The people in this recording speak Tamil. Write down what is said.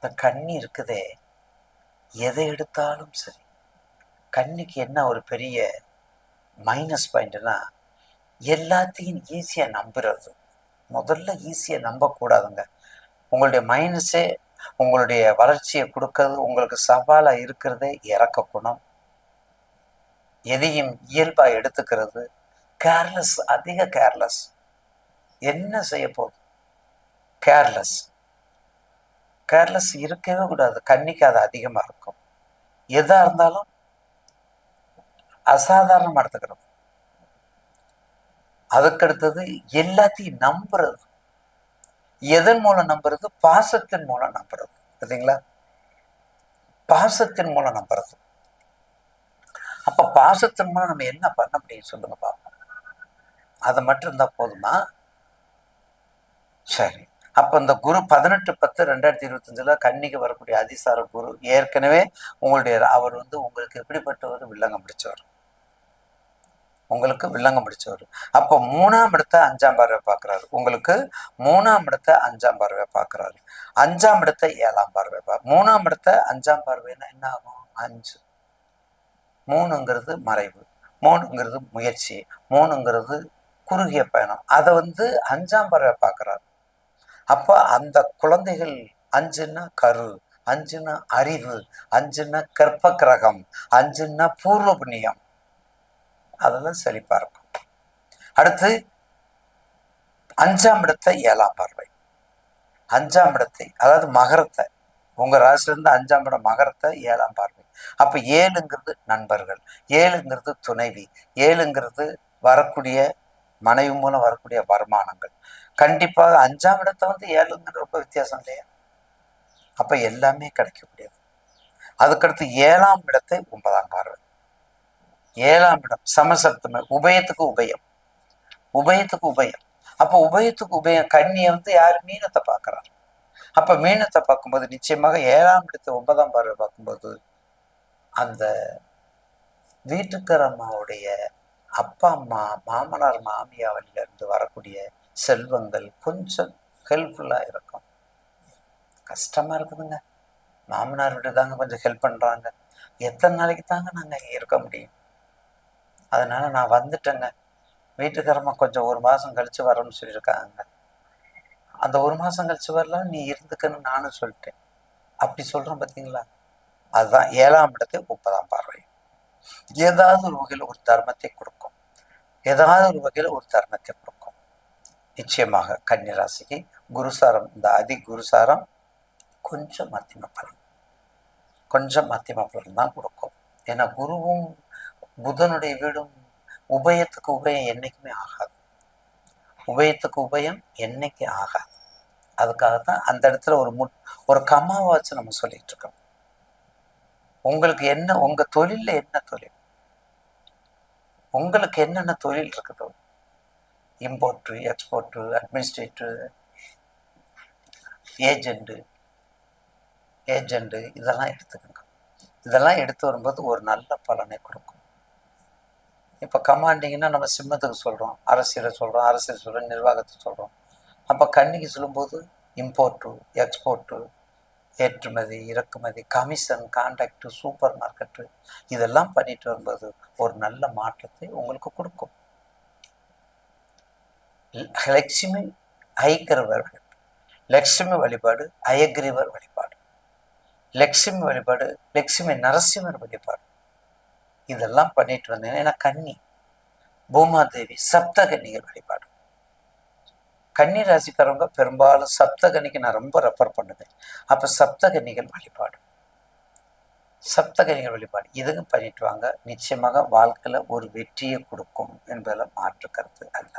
இந்த கண்ணி இருக்குதே. எதை எடுத்தாலும் சரி. கண்ணிக்கு என்ன ஒரு பெரிய மைனஸ் பாயிண்ட்னா எல்லாத்தையும் ஈஸியாக நம்புறது. முதல்ல ஈஸியாக நம்பக்கூடாதுங்க. உங்களுடைய மைனஸே உங்களுடைய வளர்ச்சியை கொடுக்கறது உங்களுக்கு சவாலாக இருக்கிறதே இறக்க குணம். எதையும் இயல்பாக எடுத்துக்கிறது. கேர்லெஸ் அதிக கேர்லெஸ் என்ன செய்ய போகுது? கேர்லெஸ் கேர்லெஸ் இருக்கவே கூடாது. கண்ணிக்கு அது அதிகமாக இருக்கும். எதாக இருந்தாலும் அசாதாரணமாக எடுத்துக்கிறது அதுக்கடுத்தது எல்லாத்தையும் நம்புறது. எதன் மூலம் நம்புறது? பாசத்தின் மூலம் நம்புறது. பார்த்தீங்களா பாசத்தின் மூலம் நம்புறது. அப்ப பாசத்தின் மூலம் நம்ம என்ன பண்ண முடியும் சொல்லுங்க பாப்போம். அது மட்டும் இருந்தா போதுமா? சரி. அப்ப இந்த குரு பதினெட்டு பத்து ரெண்டாயிரத்தி இருபத்தஞ்சுல கன்னிக்கு வரக்கூடிய அதிசார குரு ஏற்கனவே உங்களுடைய அவர் வந்து உங்களுக்கு எப்படிப்பட்டவர்? வில்லங்கம் பிடிச்சவர். உங்களுக்கு வில்லங்கம் பிடிச்சவர். அப்போ மூணாம் இடத்த அஞ்சாம் பார்வை பார்க்குறாரு. உங்களுக்கு மூணாம் இடத்த அஞ்சாம் பார்வை பார்க்குறாரு. அஞ்சாம் இடத்த ஏழாம் பார்வை பா மூணாம் இடத்த அஞ்சாம் பார்வைன்னா என்ன ஆகும்? அஞ்சு. மூணுங்கிறது மறைவு. மூணுங்கிறது முயற்சி. மூணுங்கிறது குறுகிய பயணம். அதை வந்து அஞ்சாம் பறவை பார்க்குறாரு. அப்போ அந்த குழந்தைகள் அஞ்சுன்னா கரு அஞ்சுன்னா அறிவு அஞ்சுன்னா கற்ப கிரகம் அஞ்சுன்னா பூர்வ புண்ணியம் அதெல்லாம் செழிப்பா இருக்கும். அடுத்து அஞ்சாம் இடத்தை ஏழாம் பார்வை. அஞ்சாம் இடத்தை அதாவது மகரத்தை உங்க ராசிலிருந்து அஞ்சாம் இடம் மகரத்தை ஏழாம் பார்வை. அப்ப ஏழுங்கிறது நண்பர்கள் ஏழுங்கிறது துணைவி ஏழுங்கிறது வரக்கூடிய மனைவி மூலம் வரக்கூடிய வருமானங்கள். கண்டிப்பாக அஞ்சாம் இடத்தை வந்து ஏழுங்கிற ரொம்ப வித்தியாசம் இல்லையா? அப்போ எல்லாமே கிடைக்கக்கூடியது. அதுக்கடுத்து ஏழாம் இடத்தை ஒன்பதாம் பார்வை. ஏழாம் இடம் சமசப்தம உபயத்துக்கு உபயம். உபயத்துக்கு உபயம். அப்போ உபயத்துக்கு உபயம் கண்ணியை வந்து யார்? மீனத்தை பார்க்குறாங்க அப்போ மீனத்தை பார்க்கும்போது நிச்சயமாக ஏழாம் இடத்தை ஒன்பதாம் பார்வை பார்க்கும்போது அந்த வீட்டுக்காரம்மாவுடைய அப்பா அம்மா மாமனார் மாமியாவிலிருந்து வரக்கூடிய செல்வங்கள் கொஞ்சம் ஹெல்ப்ஃபுல்லா இருக்கும். கஷ்டமா இருக்குதுங்க. மாமனார் வீட்டு தாங்க கொஞ்சம் ஹெல்ப் பண்றாங்க. எத்தனை நாளைக்கு தாங்க நாங்க இங்கே இருக்க முடியும்? அதனால நான் வந்துட்டேங்க. வீட்டுக்காரம்மா கொஞ்சம் ஒரு மாசம் கழிச்சு வரணும்னு சொல்லியிருக்காங்க. அந்த ஒரு மாசம் கழிச்சு வரலாம் நீ இருந்துக்கன்னு நானும் சொல்லிட்டேன். அப்படி சொல்கிறேன் பார்த்தீங்களா அதுதான் ஏழாம் இடத்தை முப்பதாம் பார்வை. ஏதாவது ஒரு வகையில் ஒரு தர்மத்தை கொடுக்கும். ஏதாவது ஒரு வகையில் ஒரு தர்மத்தை கொடுக்கும். நிச்சயமாக கன்னிராசிக்கு குருசாரம் இந்த அதி குருசாரம் கொஞ்சம் மத்தியம பலன். கொஞ்சம் மத்தியம பலன் தான் கொடுக்கும். ஏன்னா குருவும் புதனுடைய வீடும் உபயத்துக்கு உபயம் என்னைக்குமே ஆகாது. உபயத்துக்கு உபயம் என்னைக்கு ஆகாது. அதுக்காகத்தான் அந்த இடத்துல ஒரு மு ஒரு கம்மாவை வச்சு நம்ம சொல்லிட்டு இருக்கோம். உங்களுக்கு என்ன உங்க தொழில்ல என்ன தொழில்? உங்களுக்கு என்னென்ன தொழில் இருக்குது? Import export administrator agent agent இதெல்லாம் எடுத்துக்கோங்க. இதெல்லாம் எடுத்து வரும்போது ஒரு நல்ல பலனை கொடுக்கும். இப்போ கமாண்டிங்னா நம்ம சிம்மத்துக்கு சொல்கிறோம் அரசியலை சொல்கிறோம் அரசியல் சொல்கிறோம் நிர்வாகத்தை சொல்கிறோம் அப்போ கண்ணிக்கு சொல்லும்போது இம்போர்ட்டு எக்ஸ்போர்ட்டு ஏற்றுமதி இறக்குமதி கமிஷன் கான்ட்ராக்டு சூப்பர் மார்க்கெட்டு இதெல்லாம் பண்ணிட்டு வரும்போது ஒரு நல்ல மாற்றத்தை உங்களுக்கு கொடுக்கும். லட்சுமி ஐக்கிரவர் லட்சுமி வழிபாடு அயக்ரீவர் வழிபாடு. லட்சுமி வழிபாடு லட்சுமி நரசிம்மர் வழிபாடு. இதெல்லாம் பண்ணிட்டு வந்தேன். ஏன்னா கன்னி பூமாதேவி சப்தகன்னிகள் வழிபாடு. கன்னி ராசிக்காரவங்க பெரும்பாலும் சப்தகன்னிக்கு நான் ரொம்ப ரெஃபர் பண்ணுவேன். அப்போ சப்தகன்னிகள் வழிபாடு. சப்தகனிகள் வழிபாடு. இதுவும் பண்ணிட்டு வாங்க. நிச்சயமாக வாழ்க்கையில் ஒரு வெற்றியை கொடுக்கும் என்பதில் மாற்று கருத்து அல்ல.